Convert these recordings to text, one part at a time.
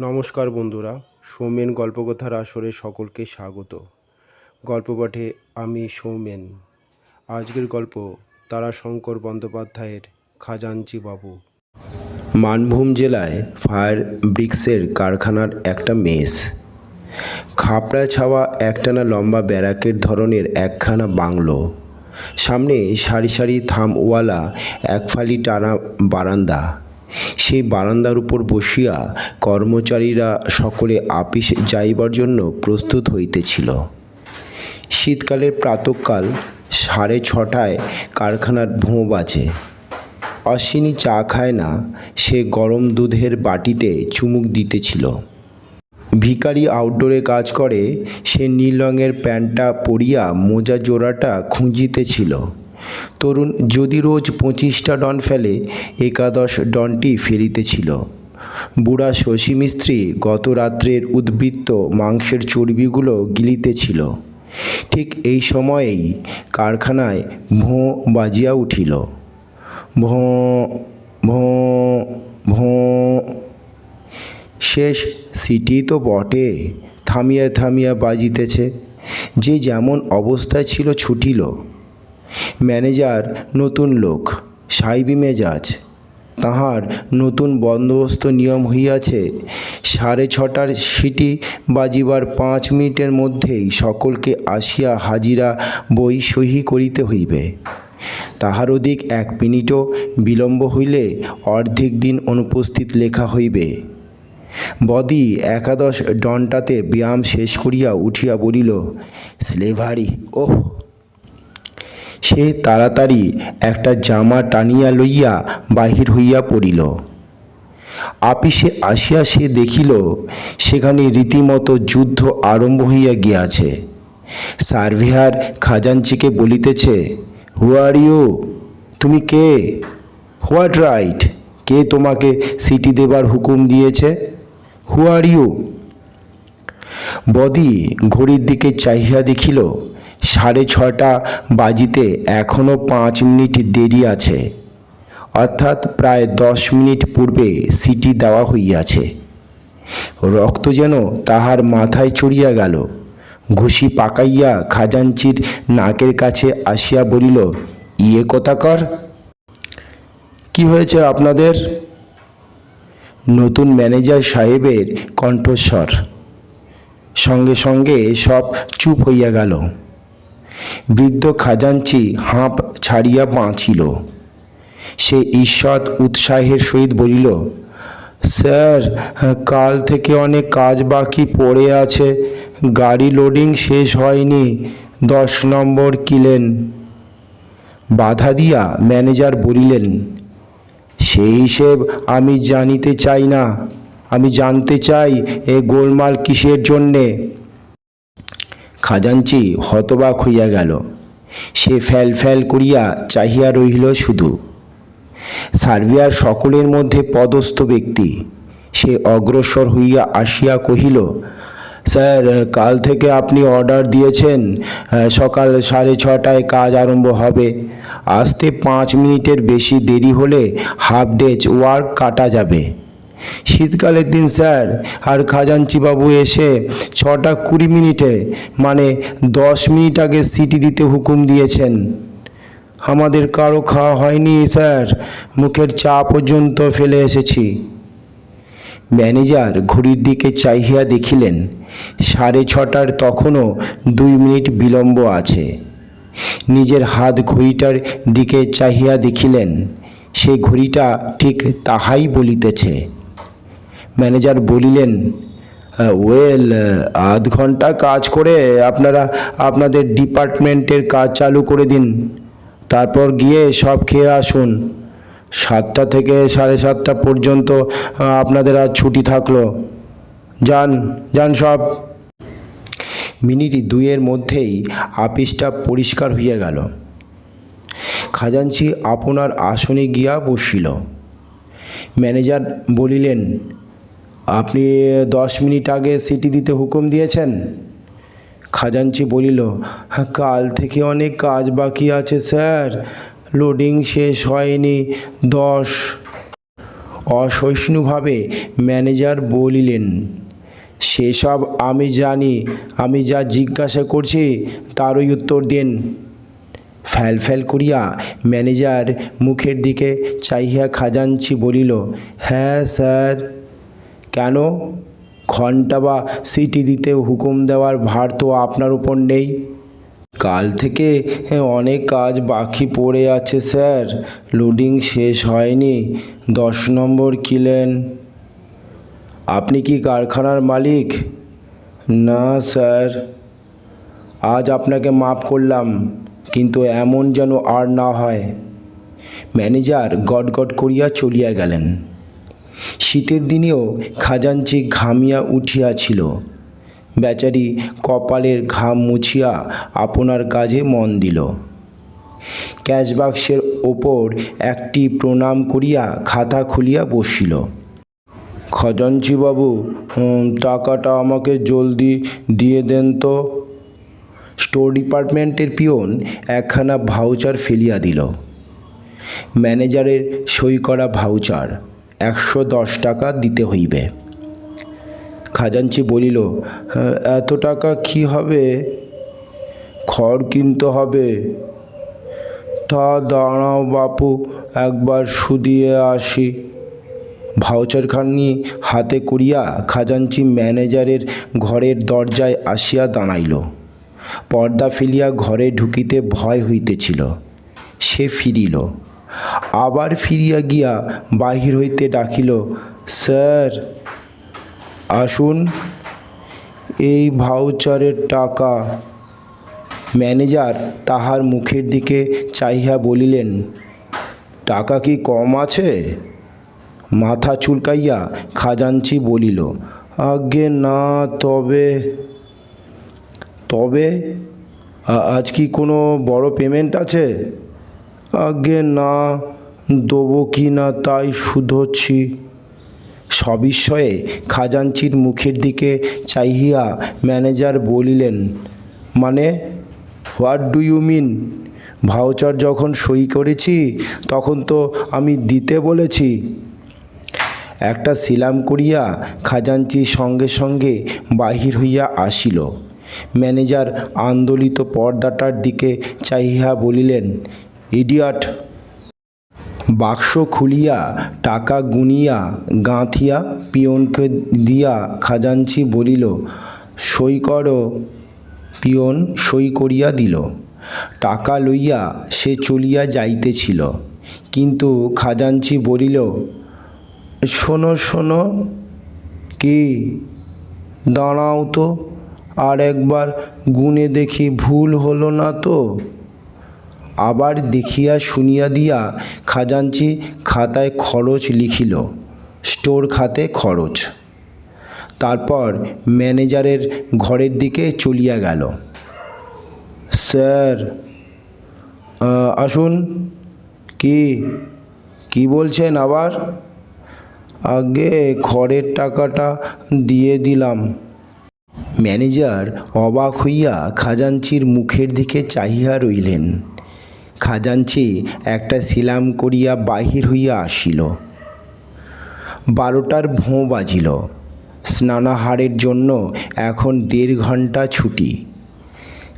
নমস্কার বন্ধুরা, সৌমেন গল্পকথার আসরে সকলকে স্বাগত। গল্প পাঠে আমি সৌমেন। আজকের গল্প তারাশঙ্কর বন্দ্যোপাধ্যায়ের খাজাঞ্চি বাবু। মানভূম জেলায় ফায়ার ব্রিক্সের কারখানার একটা মেস। খাপড়া ছাওয়া একটানা লম্বা ব্যারাকের ধরনের একখানা বাংলো। সামনে সারি সারি থামওয়ালা, একফালি টানা বারান্দা। সেই বারান্দার উপর বসিয়া কর্মচারীরা সকলে আপিস যাইবার জন্য প্রস্তুত হইতেছিল। শীতকালের প্রাতকাল সাড়ে ছটায় কারখানার ভোঁ বাজে। অশ্বিনী চা খায় না, সে গরম দুধের বাটিতে চুমুক দিতেছিল। ভিখারি আউটডোরে কাজ করে, সে নীল রঙের প্যান্টটা পরিয়া মোজা জোড়াটা খুঁজিতেছিল। তরুণ যদি রোজ পঁচিশটা ডন ফেলে, একাদশ ডনটি ফেলিতেছিল বুড়া শশী মিস্ত্রি গত রাত্রের উদ্বৃত্ত মাংসের চর্বিগুলো গিলিতেছিল ঠিক এই সময়েই কারখানায় ভোঁ বাজিয়া উঠিল। ভোঁ ভোঁ ভোঁ। শেষ সিটি তো বটে, থামিয়া থামিয়া বাজিতেছে। যে যেমন অবস্থায় ছিল ছুটিল। ম্যানেজার নতুন লোক, সাইবি মেজাজ। তাহার নতুন বন্দোবস্ত নিয়ম হইয়াছে, সাড়ে ছটার সিটি বাজিবার পাঁচ মিনিটের মধ্যেই সকলকে আসিয়া হাজিরা বই সহি করিতে হইবে। তাহার অধিক এক মিনিটও বিলম্ব হইলে অর্ধেক দিন অনুপস্থিত লেখা হইবে। বদি একাদশ ডনটাতে ব্যায়াম শেষ করিয়া উঠিয়া বলিল, স্লেভারি, ওহ! সে তাড়াতাড়ি একটা জামা টানিয়া লইয়া বাহির হইয়া পড়িল। আপিসে আসিয়া সে দেখিল, সেখানে রীতিমতো যুদ্ধ আরম্ভ হইয়া গিয়াছে। সার্ভেয়ার খাজাঞ্চিকে বলিতেছে হু আর ইউ তুমি কে? হোয়াট রাইট কে তোমাকে সিটি দেবার হুকুম দিয়েছে? হু আর ইউ বদি ঘড়ির দিকে চাহিয়া দেখিল সাড়ে ছটা বাজিতে এখনও পাঁচ মিনিট দেরি আছে। অর্থাৎ প্রায় দশ মিনিট পূর্বে সিটি দেওয়া হইয়াছে। রক্ত যেন তাহার মাথায় চড়িয়া গেল। ঘুষি পাকাইয়া খাজাঞ্চির নাকের কাছে আসিয়া বলিল ইয়ে কথাকর কি হয়েছে আপনাদের? নতুন ম্যানেজার সাহেবের কণ্ঠস্বর। সঙ্গে সঙ্গে সব চুপ হইয়া গেল। বৃদ্ধ খাজাঞ্চি হাঁপ ছাড়িয়া বাঁচিল। সে ঈষৎ উৎসাহের সহিত বলিল, স্যার, কাল থেকে অনেক কাজ বাকি পড়ে আছে। গাড়ি লোডিং শেষ হয়নি। দশ নম্বর কিলেন। বাধা দিয়া ম্যানেজার বলিলেন সেই হিসেব আমি জানিতে চাই না। আমি জানতে চাই এ গোলমাল কিসের জন্যে? খাজাঞ্চি হতবাক হইয়া গেল। সে ফ্যাল ফ্যাল করিয়া চাহিয়া রহিল শুধু। সার্বিয়ার সকলের মধ্যে পদস্থ ব্যক্তি। সে অগ্রসর হইয়া আসিয়া কহিল, স্যার, কাল থেকে আপনি অর্ডার দিয়েছেন। সকাল সাড়ে ছটায় কাজ আরম্ভ হবে। আসতে পাঁচ মিনিটের বেশি দেরি হলে হাফ ডেজ ওয়ার্ক কাটা যাবে। শীতকালের দিন স্যার, আর খাজাঞ্চি বাবু এসে ছটা কুড়ি মিনিটে মানে দশ মিনিট আগে সিটি দিতে হুকুম দিয়েছেন। আমাদের কারও খাওয়া হয়নি স্যার, মুখের চা পর্যন্ত ফেলে এসেছি। ম্যানেজার ঘড়ির দিকে চাহিয়া দেখিলেন, সাড়ে ছটার তখনও দুই মিনিট বিলম্ব আছে। নিজের হাত ঘড়িটার দিকে চাহিয়া দেখিলেন, সে ঘড়িটা ঠিক তাহাই বলিতেছে। ম্যানেজার বলিলেন ওয়েল আধ ঘণ্টা কাজ করে আপনারা আপনাদের ডিপার্টমেন্টের কাজ চালু করে দিন। তারপর গিয়ে সব খেয়ে আসুন। সাতটা থেকে সাড়ে সাতটা পর্যন্ত আপনাদের আর ছুটি থাকল। যান যান সব। মিনিট দুইয়ের মধ্যেই আপিসটা পরিষ্কার হইয়া গেল। খাজাঞ্চি আপনার আসনে গিয়া বসিল। ম্যানেজার বলিলেন আপনি দশ মিনিট আগে সিটি দিতে হুকুম দিয়েছেন? খাজাঞ্চি বলিল "হ্যাঁ, কাল থেকে অনেক কাজ বাকি আছে স্যার। লোডিং শেষ হয়নি দশ। অসহিষ্ণুভাবে ম্যানেজার বলিলেন সেসব আমি জানি আমি যা জিজ্ঞাসা করছি তারই উত্তর দিন। ফ্যাল ফ্যাল করিয়া ম্যানেজার মুখের দিকে চাহিয়া খাজাঞ্চি বলিল হ্যাঁ স্যার। কেন? ঘণ্টা বা সিটি দিতে হুকুম দেওয়ার ভার তো আপনার উপর নেই। কাল থেকে অনেক কাজ বাকি পড়ে আছে, স্যার। লোডিং শেষ হয়নি। দশ নম্বর কিলেন। আপনি কি কারখানার মালিক? না, স্যার। আজ আপনাকে মাফ করলাম, কিন্তু এমন যেন আর না হয়। ম্যানেজার গট গট করিয়া চলিয়া গেলেন। শীতের দিনেও খাজাঞ্চি ঘামিয়া উঠিয়াছিল। বেচারি কপালের ঘাম মুছিয়া আপনার কাজে মন দিল। ক্যাশবাক্সের ওপর একটি প্রণাম করিয়া খাতা খুলিয়া বসিল। খাজাঞ্চি বাবু টাকাটা আমাকে জলদি দিয়ে দেন তো। স্টোর ডিপার্টমেন্টের পিয়ন একখানা ভাউচার ফেলিয়া দিল। ম্যানেজারের সই করা ভাউচার। একশো দশ টাকা দিতে হইবে। খাজাঞ্চি বলিল "হ্যাঁ, এত টাকা কি হবে? খড় কিনতে হবে। তা দাঁড়াও বাপু একবার শুধিয়ে আসি। ভাউচারখানি হাতে করিয়া খাজাঞ্চি ম্যানেজারের ঘরের দরজায় আসিয়া দাঁড়াইল। পর্দা ফেলিয়া ঘরে ঢুকিতে ভয় হইতেছিল। সে ফিরিল। আবার ফিরিয়া গিয়া বাহির হইতে ডাকিল, স্যার, আসুন, এই ভাউচারের টাকা। ম্যানেজার তাহার মুখের দিকে চাহিয়া বলিলেন, টাকা কি কম আছে? মাথা চুলকাইয়া খাজাঞ্চি বলিল, আজ্ঞে না, তবে তবে আজ কি কোনো বড় পেমেন্ট আছে? আজ্ঞে না দেবো কি না তাই শুধোচ্ছি। সবিস্ময়ে খাজাঞ্চির মুখের দিকে চাহিয়া ম্যানেজার বলিলেন মানে what do you mean? Voucher যখন সই করেছি, তখন তো আমি দিতে বলেছি একটা সিলাম করিয়া খাজাঞ্চি সঙ্গে সঙ্গে বাহির হইয়া আসিল। ম্যানেজার আন্দোলিত পর্দাটার দিকে চাহিয়া বলিলেন, ইডিয়াট বাক্স খুলিয়া, টাকা গুনিয়া, গাঁথিয়া, পিয়নকে দিয়া খাজাঞ্চি বলিল, সই করো পিয়ন সই করিয়া দিল। টাকা লইয়া সে চলিয়া যাইতেছিল। কিন্তু খাজাঞ্চি বলিল, শোনো শোনো, কি? দাঁড়াও তো, আর একবার গুনে দেখি ভুল হলো না তো? আবার দেখিয়া শুনিয়া দিয়া খাজাঞ্চি খাতায় খরচ লিখিল, স্টোর খাতে খরচ। তারপর ম্যানেজারের ঘরের দিকে চলিয়া গেল। স্যার আসুন। কি কি বলছেন আবার? আগে ঘরের টাকাটা দিয়ে দিলাম। ম্যানেজার অবাক হইয়া খাজাঞ্চির মুখের দিকে চাহিয়া রইলেন। খাজাঞ্চি একটা সিলাম করিয়া বাহির হইয়া আসিল। বারোটার ভোঁ বাজিল। স্নানাহারের জন্য এখন দেড় ঘণ্টা ছুটি।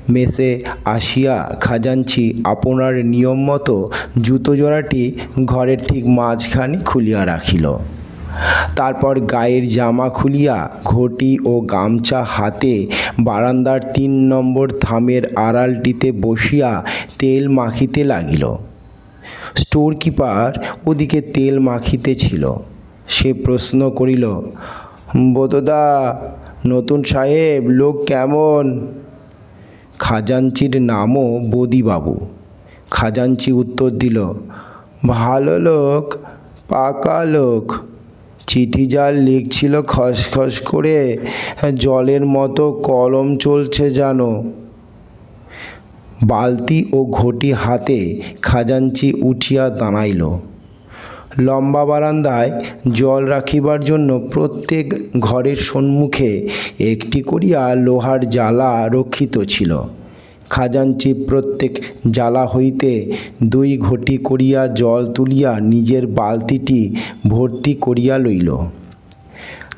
মেসে আসিয়া খাজাঞ্চি আপনার নিয়ম মতো জুতো জোড়াটি ঘরের ঠিক মাঝখানে খুলিয়া রাখিল। তারপর গায়ের জামা খুলিয়া ঘটি ও গামছা হাতে বারান্দার তিন নম্বর থামের আড়ালটিতে বসিয়া তেল মাখিতে লাগিল। স্টোর কিপার ওদিকে তেল মাখিতেছিল সে প্রশ্ন করিল বোধদা নতুন সাহেব, লোক কেমন? খাজাঞ্চির নামও বদিবাবু। খাজাঞ্চি উত্তর দিল, ভালো লোক, পাকা লোক। চিঠি যার লিখছিল খসখস করে, জলের মতো কলম চলছে জানো। বালতি ও ঘটি হাতে খাজাঞ্চি উঠিয়া দাঁড়াইল। লম্বা বারান্দায় জল রাখিবার জন্য প্রত্যেক ঘরের সম্মুখে একটি করিয়া লোহার জ্বালা রক্ষিত ছিল। খাজাঞ্চি প্রত্যেক জ্বালা হইতে দুই ঘটি করিয়া জল তুলিয়া নিজের বালতিটি ভর্তি করিয়া লইল।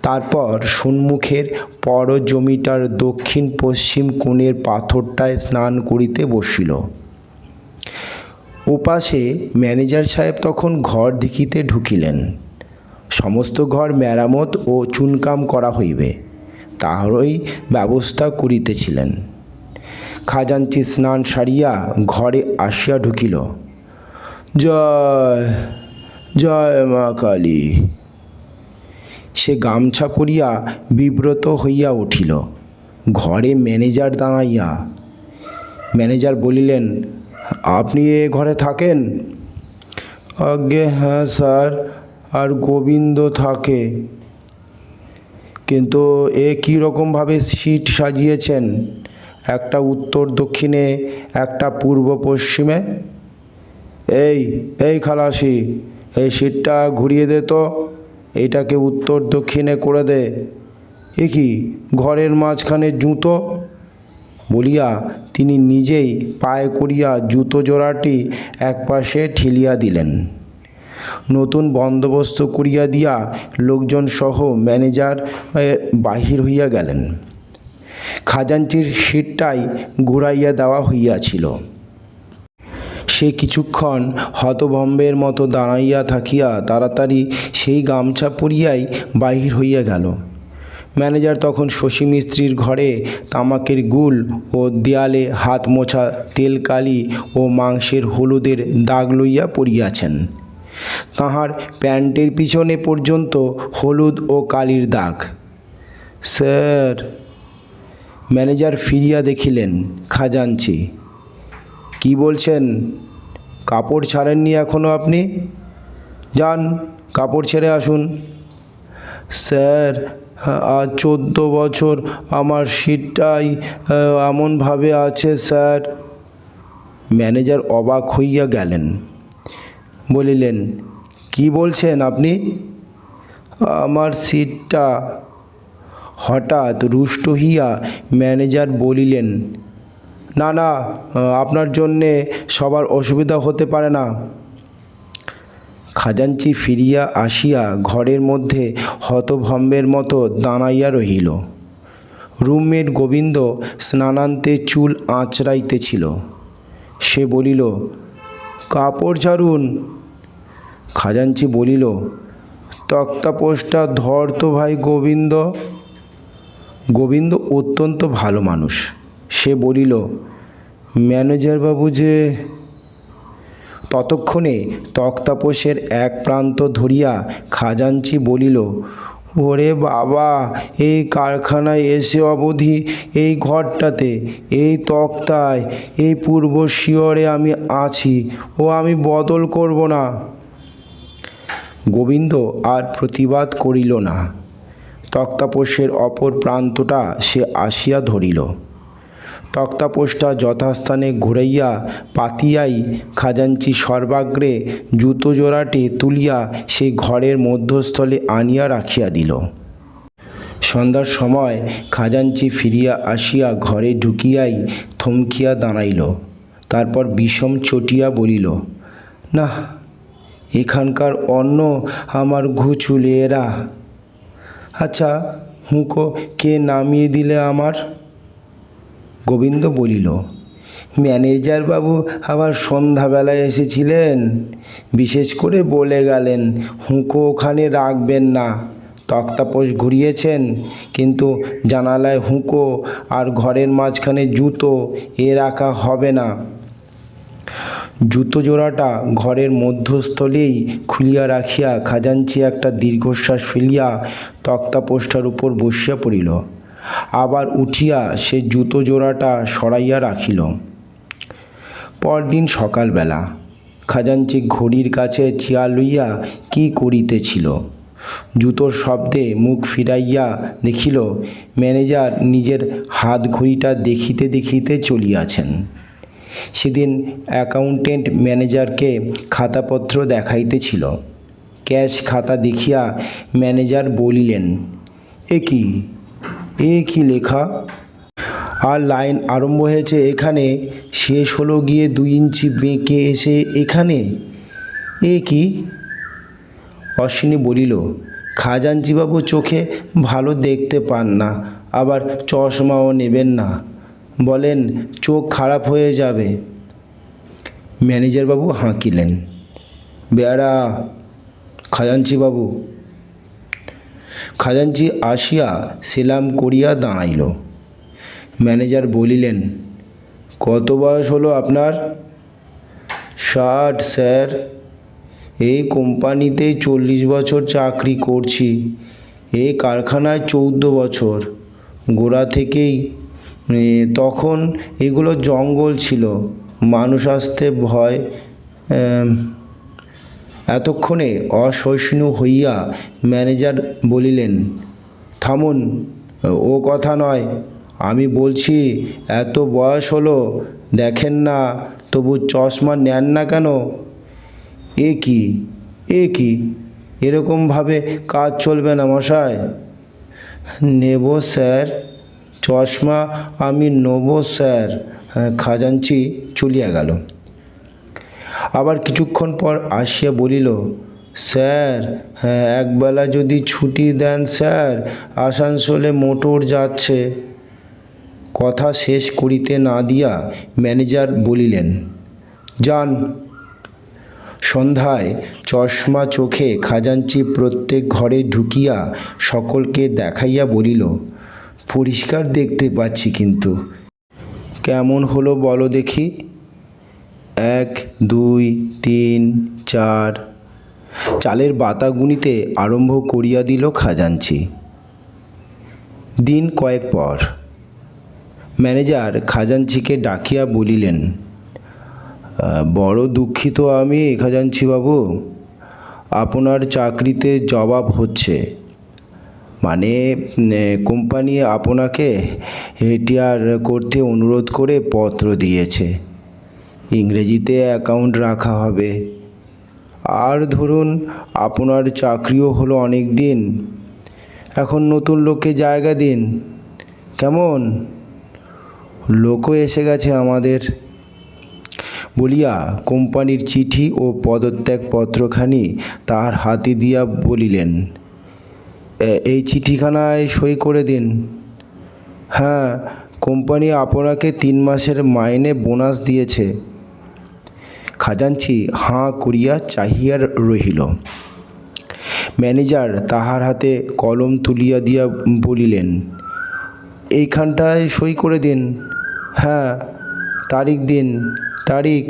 তারপর সম্মুখের পর জমিটার দক্ষিণ পশ্চিম কোণের পাথরটায় স্নান করিতে বসিল। ওপাশে ম্যানেজার সাহেব তখন ঘর দেখিতে ঢুকিলেন। সমস্ত ঘর মেরামত ও চুনকাম করা হইবে, তাহারই ব্যবস্থা করিতেছিলেন। খাজাঞ্চি স্নান সারিয়া ঘরে আসিয়া ঢুকিল। জয় জয় মা কালী। সে গামছা পরিয়া বিব্রত হইয়া উঠিল। ঘরে ম্যানেজার দাঁড়াইয়া, ম্যানেজার বলিলেন, আপনি এ ঘরে থাকেন? আজ্ঞে হ্যাঁ স্যার, আর গোবিন্দ থাকে। কিন্তু এ কী রকমভাবে সিট সাজিয়েছেন? একটা উত্তর দক্ষিণে, একটা পূর্ব পশ্চিমে? এই এই খালাসি, এই সিটটা ঘুরিয়ে দে তো। এইটাকে উত্তর দক্ষিণে করে দে। এ কি, ঘরের মাঝখানে জুতো? বলিয়া তিনি নিজেই পায়ে করিয়া জুতো জোড়াটি একপাশে ঠেলিয়া দিলেন। নতুন বন্দোবস্ত করিয়া দিয়া লোকজন সহ ম্যানেজার বাহির হইয়া গেলেন। খাজাঞ্চির সিটটাই ঘুরাইয়া দেওয়া হইয়াছিল। সে কিছুক্ষণ হতভম্বের মতো দাঁড়াইয়া থাকিয়া তাড়াতাড়ি সেই গামছা পরিয়াই বাহির হইয়া গেল। ম্যানেজার তখন শশী মিস্ত্রির ঘরে তামাকের গুল ও দেয়ালে হাত মোছা তেলকালি ও মাংসের হলুদের দাগ লইয়া পড়িয়াছেন। তাহার প্যান্টের পিছনে পর্যন্ত হলুদ ও কালির দাগ। স্যার, ম্যানেজার ফিরিয়া দেখিলেন খাজাঞ্চি। কি বলছেন? কাপড় ছাড়েননি এখনও আপনি? যান কাপড় ছেড়ে আসুন। স্যার আজ চোদ্দ বছর আমার সিটটাই এমনভাবে আছে, স্যার। ম্যানেজার অবাক হইয়া গেলেন। বলিলেন, কি বলছেন আপনি? আমার সিটটা। হঠাৎ রুষ্ট হইয়া ম্যানেজার বলিলেন, না না আপনার জন্যে সবার অসুবিধা হতে পারে না। খাজাঞ্চি ফিরিয়া আসিয়া ঘরের মধ্যে হতভম্বের মতো দাঁড়াইয়া রহিল। রুমমেট গোবিন্দ স্নানান্তে চুল আঁচড়াইতেছিল। সে বলিল, কাপড় ছাড়ুন খাজাঞ্চি বলিল, তক্তাপোষটা ধর তো ভাই গোবিন্দ। গোবিন্দ অত্যন্ত ভালো মানুষ। সে বলিল, ম্যানেজারবাবু যে ততক্ষণে তক্তাপোষের এক প্রান্ত ধরিয়া খাজাঞ্চি বলিল, ওরে বাবা, এই কারখানায় এসে অবধি এই ঘরটাতে, এই তক্তায়, এই পূর্ব শিয়রে আমি আছি, ও আমি বদল করব না। গোবিন্দ আর প্রতিবাদ করিল না। তক্তাপোষের অপর প্রান্তটা সে আসিয়া ধরিল। তক্তাপোষটা যথাস্থানে ঘুরাইয়া পাতিয়াই খাজাঞ্চি সর্বাগ্রে জুতো জোড়াটি তুলিয়া সেই ঘরের মধ্যস্থলে আনিয়া রাখিয়া দিল। সন্ধ্যার সময় খাজাঞ্চি ফিরিয়া আসিয়া ঘরে ঢুকিয়াই থমকিয়া দাঁড়াইল। তারপর বিষম চটিয়া বলিল না এখানকার অন্ন আমার ঘুচুলে এরা আচ্ছা হুঁকো, কে নামিয়ে দিলে আমার? গোবিন্দ বলিল ম্যানেজার বাবু আবার সন্ধ্যাবেলায় এসেছিলেন। বিশেষ করে বলে গেলেন, হুঁকো ওখানে রাখবেন না। তক্তাপোষ ঘুরিয়েছেন, কিন্তু জানালায় হুঁকো আর ঘরের মাঝখানে জুতো এ রাখা হবে না। জুতো জোড়াটা ঘরের মধ্যস্থলেই খুলিয়া রাখিয়া খাজাঞ্চি একটা দীর্ঘশ্বাস ফেলিয়া তক্তাপোষটার উপর বসিয়া পড়িল। আবার উঠিয়া সে জুতো জোড়াটা সরাইয়া রাখিল। পরদিন সকালবেলা খাজাঞ্চি ঘড়ির কাছে চেয়ার লইয়া কি করিতেছিল? জুতোর শব্দে মুখ ফিরাইয়া দেখিল, ম্যানেজার নিজের হাত ঘড়িটা দেখিতে দেখিতে চলিয়াছেন। সেদিন অ্যাকাউন্টেন্ট ম্যানেজারকে খাতাপত্র দেখাইতেছিল। ক্যাশ খাতা দেখিয়া ম্যানেজার বলিলেন, এ কি? এ কি লেখা। আর লাইন আরম্ভ হয়েছে এখানে, শেষ হলো গিয়ে দুই ইঞ্চি বেঁকে এসে এখানে। এ কি? অশ্বিনী বলিল খাজাঞ্চিবাবু চোখে ভালো দেখতে পান না, আবার চশমাও নেবেন না। বলেন, চোখ খারাপ হয়ে যাবে। ম্যানেজারবাবু হাঁকিলেন, বেয়ারা খাজাঞ্চিবাবু খাজাঞ্চি আসিয়া সেলাম করিয়া দাঁড়াইল। ম্যানেজার বলিলেন, কত বয়স হলো আপনার? ষাট, স্যার। এই কোম্পানিতে চল্লিশ বছর চাকরি করছি। এই কারখানায় চৌদ্দ বছর। গোড়া থেকেই তখন এগুলো জঙ্গল ছিল। মানুষ আসতে ভয় এতক্ষণে অসহিষ্ণু হইয়া ম্যানেজার বলিলেন, থামুন, ও কথা নয়, আমি বলছি, এত বয়স হলো, দেখেন না, তবু চশমা নেন না কেন? এ কি এ কি এরকমভাবে কাজ চলবে না মশাই? নেব স্যার, চশমা আমি নেব স্যার। খাজাঞ্চি চলিয়া গেল। আবার কিছুক্ষণ পর আসিয়া বলিল, স্যার হ্যাঁ একবেলা যদি ছুটি দেন স্যার, আসানসোলে মোটর যাচ্ছে কথা শেষ করিতে না দিয়া ম্যানেজার বলিলেন, যান সন্ধ্যায় চশমা চোখে খাজাঞ্চি প্রত্যেক ঘরে ঢুকিয়া সকলকে দেখাইয়া বলিল, পরিষ্কার দেখতে পাচ্ছি কিন্তু। কেমন হলো বলো দেখি। এক দুই, তিন, চার। চালের বাতা গুনিতে আরম্ভ করিয়া দিল খাজাঞ্চি। দিন কয়েক পর ম্যানেজার খাজাঞ্চিকে ডাকিয়া বলিলেন বড় দুঃখিত আমি খাজাঞ্চি বাবু আপনার চাকরিতে জবাব হচ্ছে। মানে কোম্পানি আপনাকে রিটায়ার করতে অনুরোধ করে পত্র দিয়েছে। ইংরেজিতে অ্যাকাউন্ট রাখা হবে। আর ধরুন, আপনার চাকরিও হলো অনেক দিন। এখন নতুন লোককে জায়গা দিন। কেমন? লোকও এসে গেছে আমাদের। বলিয়া কোম্পানির চিঠি ও পদত্যাগ পত্রখানি তাহার হাতে দিয়া বলিলেন এই চিঠিখানায় সই করে দিন। হ্যাঁ কোম্পানি আপনাকে তিন মাসের মাইনে বোনাস দিয়েছে। খাজাঞ্চি, হাঁ করিয়া চাহিয়া রহিল। ম্যানেজার তাহার হাতে কলম তুলিয়া দিয়া বলিলেন, এইখানটায় সই করে দিন। হ্যাঁ তারিখ দিন, তারিখ।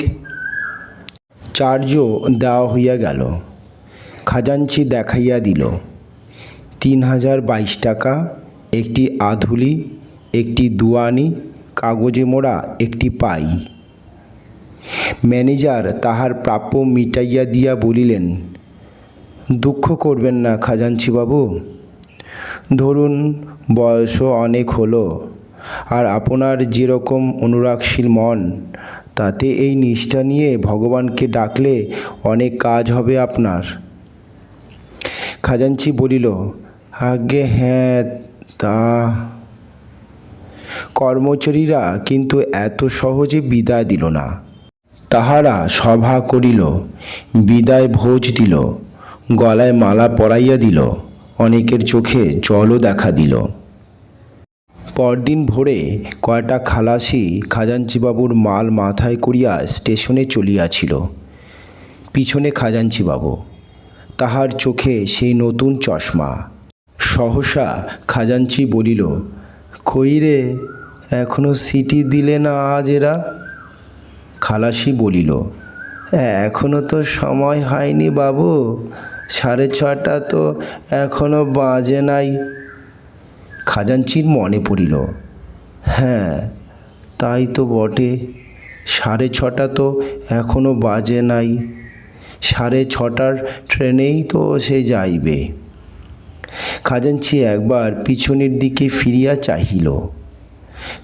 চার্জও দেওয়া হইয়া গেল। খাজাঞ্চি দেখাইয়া দিল, তিন হাজার বাইশ টাকা, একটি আধুলি, একটি দুয়ানি, কাগজে মোড়া, একটি পাই। ম্যানেজার তাহার প্রাপ্য মিটাইয়া দিয়া বলিলেন, দুঃখ করবেন না খাজাঞ্চি বাবু। ধরুন, বয়সও অনেক হলো, আর আপনার যেরকম অনুরাগশীল মন, তাতে এই নিষ্ঠা নিয়ে ভগবানকে ডাকলে অনেক কাজ হবে আপনার। খাজাঞ্চি বলিল আগে হ্যাঁ তা কর্মচারীরা কিন্তু এত সহজে বিদায় দিল না। তাহারা সভা করিল, বিদায় ভোজ দিল, গলায় মালা পরাইয়া দিল, অনেকের চোখে জলও দেখা দিল। পরদিন ভোরে কয়টা খালাসি খাজাঞ্চিবাবুর মাল মাথায় করিয়া স্টেশনে চলিয়াছিল। পিছনে খাজাঞ্চিবাবু, তাহার চোখে সেই নতুন চশমা। সহসা খাজাঞ্চি বলিল, কই রে, এখনও সিটি দিলে না আজ এরা? খালাসি বলিল, এখনও তো সময় হয়নি বাবু, সাড়ে ছটা তো এখনও বাজে নাই। খাজাঞ্চির মনে পড়িল হ্যাঁ তাই তো বটে, সাড়ে ছটা তো এখনও বাজে নাই, সাড়ে ছটার ট্রেনেই তো সে যাইবে। খাজাঞ্চি একবার পিছনের দিকে ফিরিয়া চাহিল।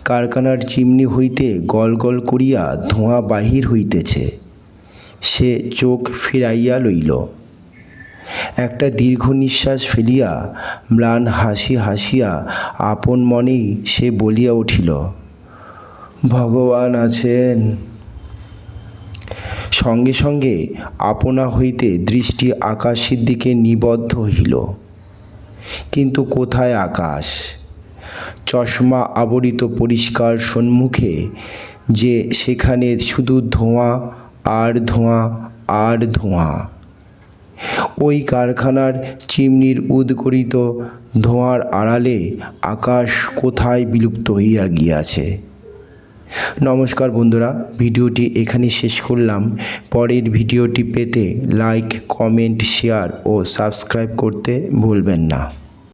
কারখানার চিমনি হইতে গল গল করিয়া ধোঁয়া বাহির হইতেছে। সে চোখ ফিরাইয়া লইল। একটা দীর্ঘ নিঃশ্বাস ফেলিয়া ম্লান হাসি হাসিয়া আপন মনেই সে বলিয়া উঠিল, ভগবান আছেন। সঙ্গে সঙ্গে আপনা হইতে দৃষ্টি আকাশের দিকে নিবদ্ধ হইল। কিন্তু কোথায় আকাশ? চশমা আবরিত পরিষ্কার সম্মুখে যে সেখানে শুধু ধোঁয়া, আর ধোঁয়া আর ধোঁয়া। ওই কারখানার চিমনির উদ্গরিত ধোঁয়ার আড়ালে আকাশ কোথায় বিলুপ্ত হইয়া গিয়াছে। নমস্কার বন্ধুরা, ভিডিওটি এখানে শেষ করলাম। পরের ভিডিওটি পেতে লাইক কমেন্ট শেয়ার ও সাবস্ক্রাইব করতে ভুলবেন না।